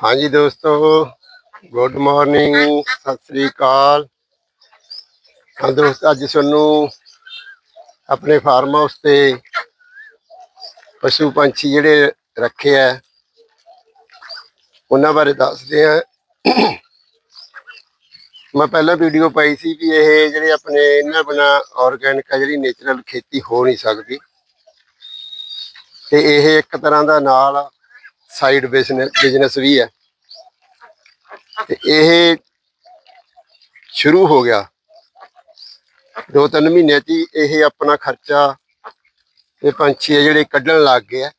ਹਾਂਜੀ ਦੋਸਤੋ good morning Sat Sri ਅਕਾਲ। ਹਾਂ ਦੋਸਤ, ਅੱਜ ਤੁਹਾਨੂੰ ਆਪਣੇ ਫਾਰਮ ਹਾਊਸ ਤੇ ਪਸ਼ੂ ਪੰਛੀ ਜਿਹੜੇ ਰੱਖੇ ਆ, ਉਹਨਾਂ ਬਾਰੇ ਦੱਸਦੇ ਆ। ਮੈਂ ਪਹਿਲਾਂ ਵੀਡੀਓ ਪਾਈ ਸੀ ਵੀ ਇਹ ਜਿਹੜੇ ਆਪਣੇ ਇਹਨਾਂ ਬਿਨਾ ਆਰਗੈਨਿਕ ਆ ਜਿਹੜੀ ਨੇਚਰਲ ਖੇਤੀ ਹੋ ਨਹੀਂ ਸਕਦੀ। ਤੇ ਇਹ ਇੱਕ ਤਰ੍ਹਾਂ ਦਾ ਨਾਲ ਸਾਈਡ ਬਿਜ਼ਨਸ ਬਿਜ਼ਨਸ ਵੀ ਹੈ। ਤੇ ਇਹ ਸ਼ੁਰੂ ਹੋ ਗਿਆ। ਦੋ ਤਿੰਨ ਮਹੀਨਿਆਂ 'ਚ ਹੀ ਇਹ ਆਪਣਾ ਖਰਚਾ ਇਹ ਪੰਛੀ ਆ ਜਿਹੜੇ ਕੱਢਣ ਲੱਗ ਗਏ ਆ।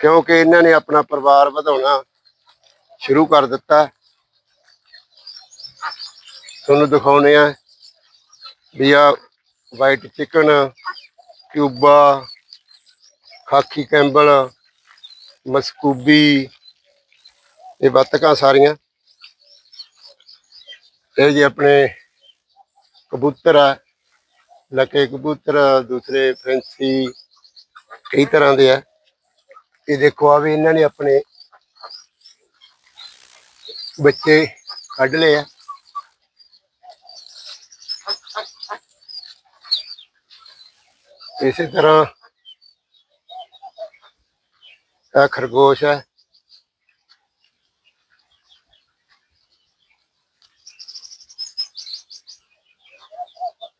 ਕਿਉਂਕਿ ਇਹਨਾਂ ਨੇ ਆਪਣਾ ਪਰਿਵਾਰ ਵਧਾਉਣਾ ਸ਼ੁਰੂ ਕਰ ਦਿੱਤਾ। ਤੁਹਾਨੂੰ ਦਿਖਾਉਣੇ ਆ ਵੀ ਆ ਵਾਈਟ ਚਿਕਨ ਕਿਊਬਾ ਖਾਕੀ ਕੈਂਬਲ ਮਸਕੂਬੀ ਇਹ ਬੱਤਕਾਂ ਸਾਰੀਆਂ। ਇਹ ਜੀ ਆਪਣੇ ਕਬੂਤਰ ਆ, ਲਕੇ ਕਬੂਤਰ, ਦੂਸਰੇ ਫੈਂਸੀ, ਕਈ ਤਰ੍ਹਾਂ ਦੇ ਆ। ਇਹ ਦੇਖੋ ਆ ਵੀ ਇਹਨਾਂ ਨੇ ਆਪਣੇ ਬੱਚੇ ਕੱਢ ਲਏ ਆ। ਇਸੇ ਤਰ੍ਹਾਂ ਇਹ ਖਰਗੋਸ਼ ਹੈ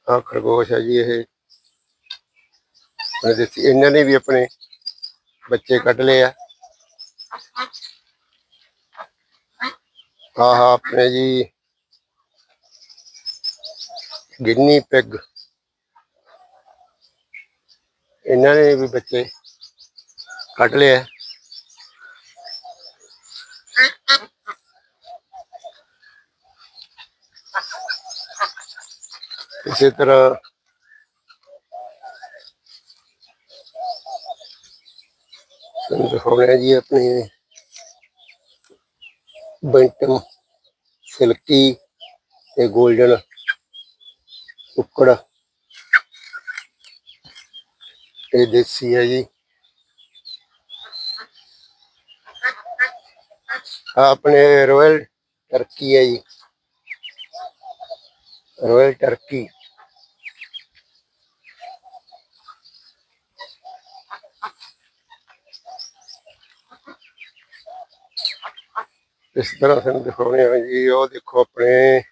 ਆ ਖਰਗੋਸ਼ ਹੈ ਜੀ ਇਹ ਇਹ ਦੇਸੀ ਇਹਨਾਂ ਨੇ ਵੀ ਆਪਣੇ ਬੱਚੇ ਕੱਢ ਲਏ ਆ ਆਹ ਆਪਣੇ ਜੀ ਗਿੰਨੀ ਪੈਗ ਇਹਨਾਂ ਨੇ ਵੀ ਬੱਚੇ ਕੱਢ ਲਏ ਆ ਇਸੇ ਤਰ੍ਹਾਂ ਤੁਹਾਨੂੰ ਦਿਖਾਉਣਾ ਜੀ ਆਪਣੇ ਬੰਟਮ ਸਿਲਕੀ ਤੇ 골ਡਨ ਕੁੱਕੜ ਇਹ ਦੇਸੀ ਹੈ ਜੀ। ਆਪਣੇ ਰਾਇਲ ਟਰਕੀ ਹੈ ਜੀ। Royal turkey. ਇਸ ਤਰ੍ਹਾਂ ਸਾਨੂੰ ਦਿਖਾਉਣੇ ਆ ਜੀ, ਉਹ ਦੇਖੋ ਆਪਣੇ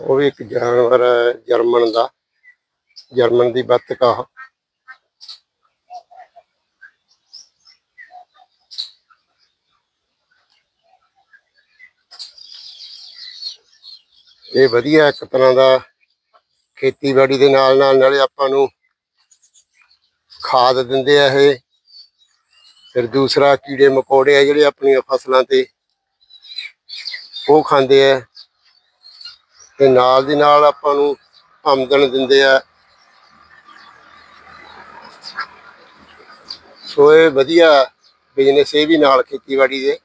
ਉਹ ਵੀ ਇੱਕ ਜਾਨਵਰ ਹੈ ਜਰਮਨ ਦਾ, ਜਰਮਨ ਦੀ ਬੱਤਕ ਆ ਇਹ ਵਧੀਆ ਇੱਕ ਤਰ੍ਹਾਂ ਦਾ ਖੇਤੀਬਾੜੀ ਦੇ ਨਾਲ ਨਾਲ ਨਾਲੇ ਆਪਾਂ ਨੂੰ ਖਾਦ ਦਿੰਦੇ ਆ ਇਹ। ਫਿਰ ਦੂਸਰਾ ਕੀੜੇ ਮਕੌੜੇ ਆ ਜਿਹੜੇ ਆਪਣੀਆਂ ਫਸਲਾਂ ਤੇ ਉਹ ਖਾਂਦੇ ਆ। ਤੇ ਨਾਲ ਦੀ ਨਾਲ ਆਪਾਂ ਨੂੰ ਆਮਦਨ ਦਿੰਦੇ ਆ। ਸੋ ਇਹ ਵਧੀਆ ਬਿਜ਼ਨਸ ਇਹ ਵੀ ਨਾਲ ਖੇਤੀਬਾੜੀ ਦੇ।